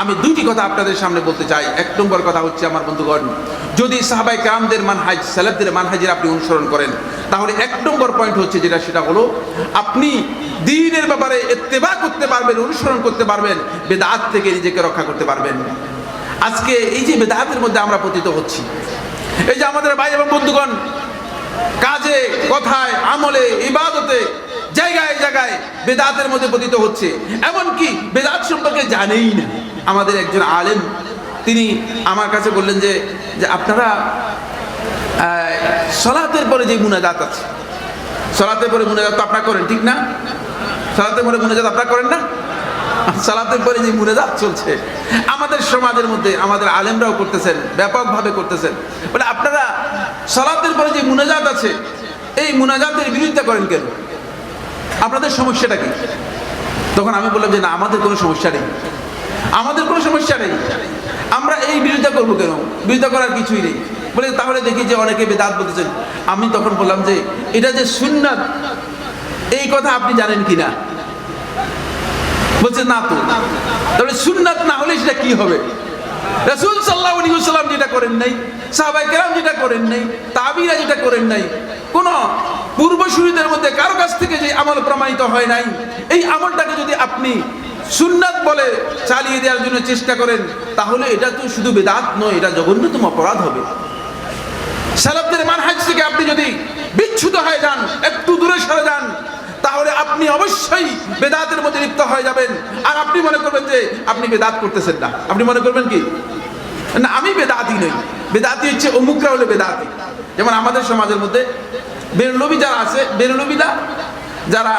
আমি দুইটি কথা আপনাদের সামনে বলতে চাই। এক নম্বর কথা হচ্ছে আমার বন্ধুগণ, যদি সাহাবাই কামদের মানহাজ, সালাফদের মানহাজের আপনি অনুসরণ করেন, তাহলে এক নম্বর পয়েন্ট হচ্ছে যেটা, সেটা হলো আপনি দিনের ব্যাপারে এত্তেবা করতে পারবেন, অনুসরণ করতে পারবেন, বেদাত থেকে নিজেকে রক্ষা করতে পারবেন। আজকে এই যে বেদাতের মধ্যে আমরা পতিত হচ্ছি, এই যে আমাদের ভাই এবং বন্ধুগণ, কাজে, কথায়, আমলে, ইবাদতে, জায়গায় জায়গায় বেদাতের মধ্যে পতিত হচ্ছে, এমনকি বেদাত জানেই না। আমাদের একজন আলেম, তিনি আমার কাছে বললেন যে যে আপনারা সলাতের পরে যে মুনাজাত আছে, সলাতের পরে মুনাজাত তো আপনারা করেন, ঠিক না? সলাতের পরে মুনাজাত আপনারা করেন না? সালাতের পরে যে মুনাজাত চলছে, আমাদের সমাজের মধ্যে, আমাদের আলেমরাও করতেছেন, ব্যাপকভাবে করতেছেন। বলে আপনারা সালাতের পরে যে মুনাজাত আছে, এই মুনাজাতের বিরোধিতা করেন কেন? আপনাদের সমস্যাটা কি? তখন আমি বললাম যে না, আমাদের কোনো সমস্যা নেই। আমাদের কোনো সমস্যা নেই। আমরা এই বিরোধিতা করব কেন? বিরোধিতা করার কিছুই নেই। বলে তাহলে দেখি যে অনেকে বেদাত বলতেছেন। আমি তখন বললাম যে, এটা যে সুন্নাত, এই কথা আপনি জানেন কি না বলছে, না তো। তাহলে সুন্নাত না হলে সেটা কি হবে? রাসূল সাল্লাল্লাহু আলাইহি ওয়াসাল্লাম যেটা করেন নাই, সাহাবায়ে কেরাম যেটা করেন নাই, তাবিরা যেটা করেন নাই কোন পূর্বসূরীদের মধ্যে কারও কাছ থেকে যে আমল প্রমাণিত হয় নাই, এই আমলটাকে যদি আপনি সুন্নাত বলে চালিয়ে দেওয়ার জন্য চেষ্টা করেন, তাহলে এটা তো শুধু বেদাত নয়, এটা জঘন্যতম অপরাধ হবে। সালাফদের মানহাজ থেকে আপনি যদি বিচ্ছুত হয়ে যান, একটু দূরে সরে যান, তাহলে আপনি অবশ্যই বেদাতের মধ্যে লিপ্ত হয়ে যাবেন। আর আপনি মনে করবেন যে আপনি বেদাত করতেছেন না। আপনি মনে করবেন কি? না, আমি বেদাতি নই। বেদাতি হচ্ছে অমুকরা হলে বেদাতি। যেমন আমাদের সমাজের মধ্যে বেরলবি যারা আছে বেরলবিরা যারা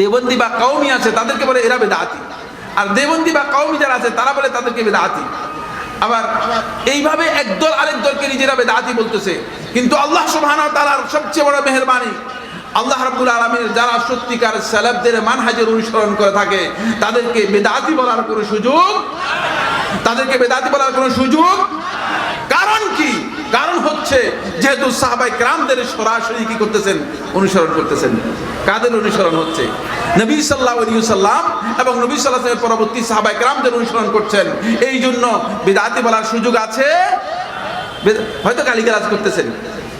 দেবন্দি বা কৌমি আছে, তাদেরকে বলে এরা বেদাতি। আর দেবন্দি বা কৌমি যারা আছে, তারা বলে তাদেরকে বেদাতি। আবার এইভাবে একদল আরেক দলকে নিজেরা বেদাতি বলতেছে। কিন্তু আল্লাহ সুবহানাহু ওয়া তাআলার সবচেয়ে বড় মেহেরবানি আল্লাহ রাব্বুল আলামিনের যারা সত্যিকার সালাফদের মানহাজের অনুসরণ করে থাকে, তাদেরকে বেদাতি বলার কোনো সুযোগ, তাদেরকে বেদাতি বলার কোনো সুযোগ কারণ কি? কারণ হচ্ছে, যেহেতু সাহাবাই ক্রামদের সরাসরি কি করতেছেন? অনুসরণ করতেছেন। কাদের অনুসরণ হচ্ছে? নবী সাল্লাহ সাল্লাম এবং নবী সাল্লাহ পরবর্তী সাহাবাই ক্রামদের অনুসরণ করছেন। এই জন্য বিদাতি বলার সুযোগ আছে। হয়তো হয়তো গালিগালাজ করতেছেন।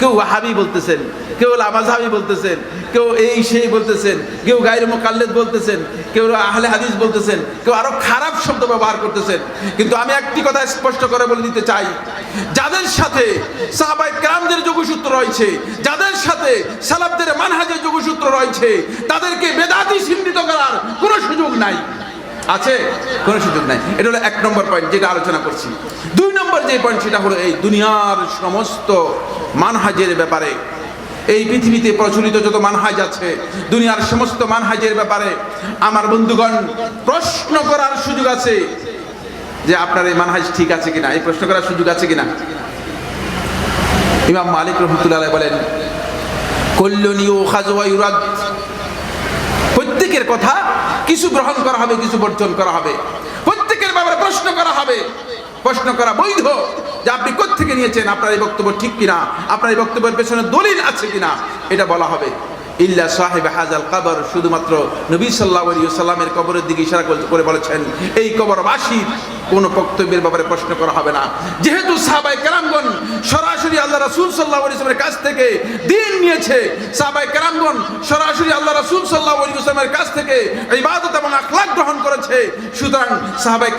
কেউ ওয়াহাবি বলতেছেন, কেউ লামাজহাবি বলতেছেন, কেউ এই সেই বলতেছেন, কেউ গায়ের মোকাল্লেদ বলতেছেন, কেউ আহলে হাদিস বলতেছেন, কেউ আরও খারাপ শব্দ ব্যবহার করতেছেন। কিন্তু আমি একটি কথা স্পষ্ট করে বলে দিতে চাই, যাদের সাথে সাহাবাই ক্রামদের যোগসূত্র রয়েছে, যাদের সাথে সালাবদের মানহাজের যোগসূত্র রয়েছে, তাদেরকে বেদাতি চিহ্নিত করার কোনো সুযোগ নাই। আছে? কোনো সুযোগ নাই। এটা হলো এক নম্বর পয়েন্ট যেটা আলোচনা করছি। দুই নম্বর যে পয়েন্ট সেটা হলো এই দুনিয়ার সমস্ত মানহাজের ব্যাপারে। এই পৃথিবীতে প্রচলিত যত মানহাজ আছে, দুনিয়ার সমস্ত মানহাজের ব্যাপারে আমার বন্ধুগণ প্রশ্ন করার সুযোগ আছে যে আপনার এই মানহাজ ঠিক আছে কিনা? এই প্রশ্ন করার সুযোগ আছে কিনা? ইমাম মালিক রহমতুল্লাহ বলেন কল্যাণীয় খাজওয়া ইউরাদ। প্রত্যেকের কথা কিছু গ্রহণ করা হবে, কিছু বর্জন করা হবে। প্রত্যেকের ব্যাপারে প্রশ্ন করা হবে। প্রশ্ন করা বৈধ যে আপনি কোথেকে নিয়েছেন, আপনার এই বক্তব্য ঠিক কিনা, আপনার এই বক্তব্যের পেছনে দলিল আছে কিনা, এটা বলা হবে। ইল্লা সাহেব হাজাল কবর, শুধুমাত্র নবী সাল্লাহ আলী সাল্লামের কবরের দিকে ইশারা করে- বলেছেন, এই কবরবাসীর কোনো বক্তব্যের ব্যাপারে প্রশ্ন করা হবে না। যেহেতু সাহাবাই কেরামগণ কাছ থেকে দিন নিয়েছে। কেরামগণ সরাসরি কাছ থেকে এবং গ্রহণ করেছে। সুতরাং সাহাবাই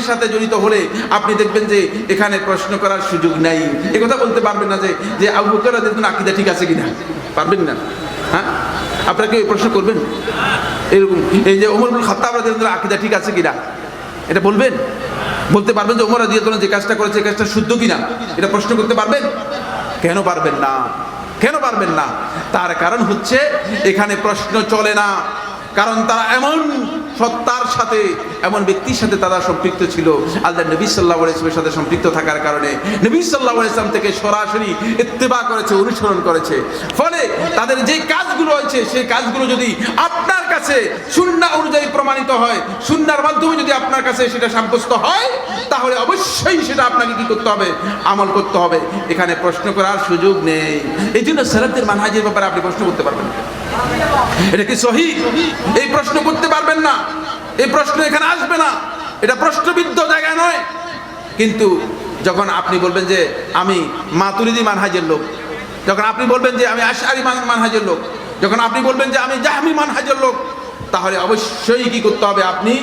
সাথে জড়িত হলে আপনি দেখবেন যে এখানে প্রশ্ন করার সুযোগ নাই। এ কথা বলতে পারবেন না যে আবু বকর রাদিয়াল্লাহু আনহু আকিদা ঠিক আছে কিনা? পারবেন না। হ্যাঁ? আপনাকে প্রশ্ন করবেন? এরকম, এই যে ওমর ইবনে খাত্তাব আনহু আকিদা ঠিক আছে কিনা? এটা বলবেন? বলতে পারবেন যে ওমর রাদিয়াল্লাহু আনহু যে কাজটা করেছে কাজটা শুদ্ধ কিনা? এটা প্রশ্ন করতে পারবেন? কেন পারবেন না? কেন পারবেন না? তার কারণ হচ্ছে, এখানে প্রশ্ন চলে না। কারণ তারা এমন সত্তার সাথে, এমন ব্যক্তির সাথে তারা সম্পৃক্ত ছিল। আল্লাহ নবী সাল্লাহ ইসলামের সাথে সম্পৃক্ত থাকার কারণে নবী সাল্লাহ ইসলাম থেকে সরাসরি ইত্তেবা করেছে, অনুসরণ করেছে। ফলে তাদের যে কাজগুলো হয়েছে, সেই কাজগুলো যদি আপনার কাছে শূন্য অনুযায়ী প্রমাণিত হয় শূন্যার মাধ্যমে যদি আপনার কাছে সেটা সাব্যস্ত হয়, তাহলে অবশ্যই সেটা আপনাকে কি করতে হবে? আমল করতে হবে। এখানে প্রশ্ন করার সুযোগ নেই। এই জন্য সেরাতের মানহাজের ব্যাপারে আপনি প্রশ্ন করতে পারবেন এটা কি সহি? এই প্রশ্ন করতে পারবেন না। এই প্রশ্ন এখানে আসবে না। এটা প্রশ্নবিদ্ধ জায়গা নয়। কিন্তু যখন আপনি বলবেন যে আমি মাতুরিদি মানহাজের লোক, যখন আপনি বলবেন যে আমি আশারি মানহাজের লোক, যখন আপনি বলবেন যে আমি জাহমি মানহাজের লোক, তাহলে অবশ্যই কি করতে হবে আপনি?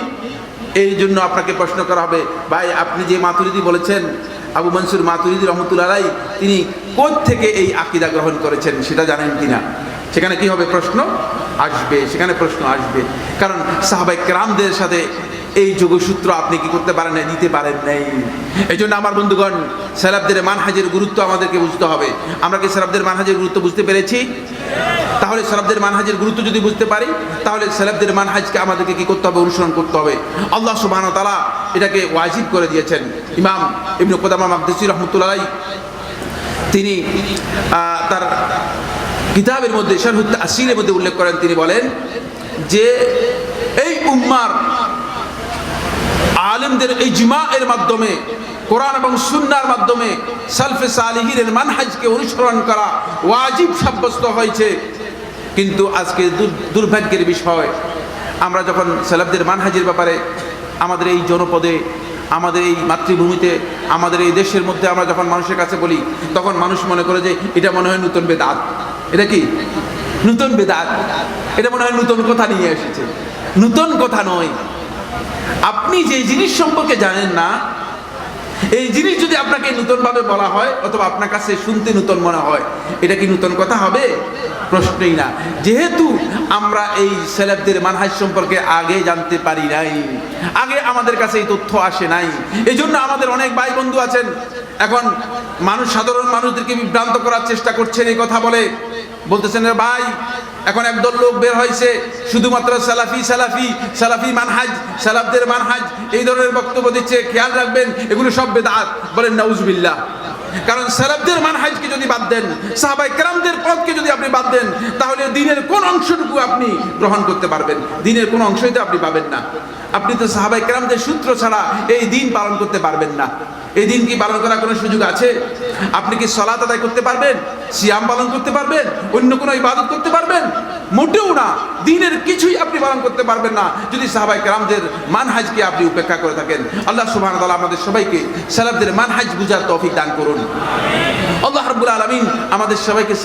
এই জন্য আপনাকে প্রশ্ন করা হবে, ভাই আপনি যে মাতুরিদি বলেছেন, আবু মনসুর মাতুরিদি রহমতুল্লাহ রাই তিনি কোথ থেকে এই আকিদা গ্রহণ করেছেন সেটা জানেন কিনা? সেখানে কি হবে প্রশ্ন? আসবে, সেখানে প্রশ্ন আসবে। কারণ সাহাবাই কেরামদের সাথে এই যোগসূত্র আপনি কি করতে পারেন দিতে পারেন নাই। এই জন্য আমার বন্ধুগণ সেলাবদের মানহাজের গুরুত্ব আমাদেরকে বুঝতে হবে। আমরা কি সেরাবদের মানহাজের গুরুত্ব বুঝতে পেরেছি? তাহলে সেলাবদের মানহাজের গুরুত্ব যদি বুঝতে পারি, তাহলে সেলাবদের মানহাজকে আমাদেরকে কি করতে হবে, অনুসরণ করতে হবে। আল্লাহ সুবাহ তালা এটাকে ওয়াজিব করে দিয়েছেন। ইমাম ইবনু কোদামা মাকদেসি রহমতুল্লাহ তিনি তার কিতাবের মধ্যে শারহুত আসিরের মধ্যে উল্লেখ করেন, তিনি বলেন যে এই উম্মার আলেমদের ইজমা এর মাধ্যমে, কোরআন এবং সুন্নার মাধ্যমে সালফে সালিহিনের মানহাজকে অনুসরণ করা ওয়াজিব সাব্যস্ত হয়েছে। কিন্তু আজকে দুর্ভাগ্যের বিষয়, আমরা যখন সালাফদের মানহাজের ব্যাপারে, আমাদের এই জনপদে, আমাদের এই মাতৃভূমিতে, আমাদের এই দেশের মধ্যে আমরা যখন মানুষের কাছে বলি, তখন মানুষ মনে করে যে এটা মনে হয় নতুন বেদাত। এটা কি? নতুন বেদাত। এটা মনে হয় নতুন কথা নিয়ে এসেছে। নতুন কথা নয়। আপনি যে জিনিস সম্পর্কে জানেন না, এই জিনিস যদি আপনাকে নতুনভাবে বলা হয়, অথবা আপনার কাছে শুনতে নতুন মনে হয়, এটা কি নতুন কথা হবে? প্রশ্নই না। যেহেতু আমরা এই সেলেবদের মানহাজ সম্পর্কে আগে জানতে পারি নাই, আগে আমাদের কাছে এই তথ্য আসে নাই এই জন্য আমাদের অনেক ভাই বন্ধু আছেন। এখন মানুষ, সাধারণ মানুষদেরকে বিভ্রান্ত করার চেষ্টা করছেন এই কথা বলে। বলতেছেন "রে ভাই, এখন একদল লোক বের হয়েছে, শুধুমাত্র সালাফি সালাফি সালাফি মানহাজ, সালাফদের মানহাজ, এই ধরনের বক্তব্য দিচ্ছে, খেয়াল রাখবেন, এগুলো সব বেদাত, বলেন নাউজবিল্লাহ। কারণ সালাফদের মানহাজকে যদি বাদ দেন সাহাবাই কেরামদের পথকে যদি আপনি বাদ দেন, তাহলে দিনের কোন অংশটুকু আপনি গ্রহণ করতে পারবেন? দিনের কোন অংশই তো আপনি পাবেন না। আপনি তো সাহাবাই কেরামদের সূত্র ছাড়া এই দিন পালন করতে পারবেন না। এই দিন কি পালন করার কোনো সুযোগ আছে? আপনি কি সলাত আদায় করতে পারবেন? সিয়াম পালন করতে পারবেন? অন্য কোনো ইবাদত করতে পারবেন? মোটেও না। দিনের কিছুই আপনি পালন করতে পারবেন না। যদি সাহাবাই কেরামদের মানহাজকে আপনি উপেক্ষা করে থাকেন? আল্লাহ সুবাহ তালা আমাদের সবাইকে সালাবদের মানহাজ বুঝার তৌফিক দান করুন। আল্লাহ হাবুল আলমিন আমাদের সবাইকে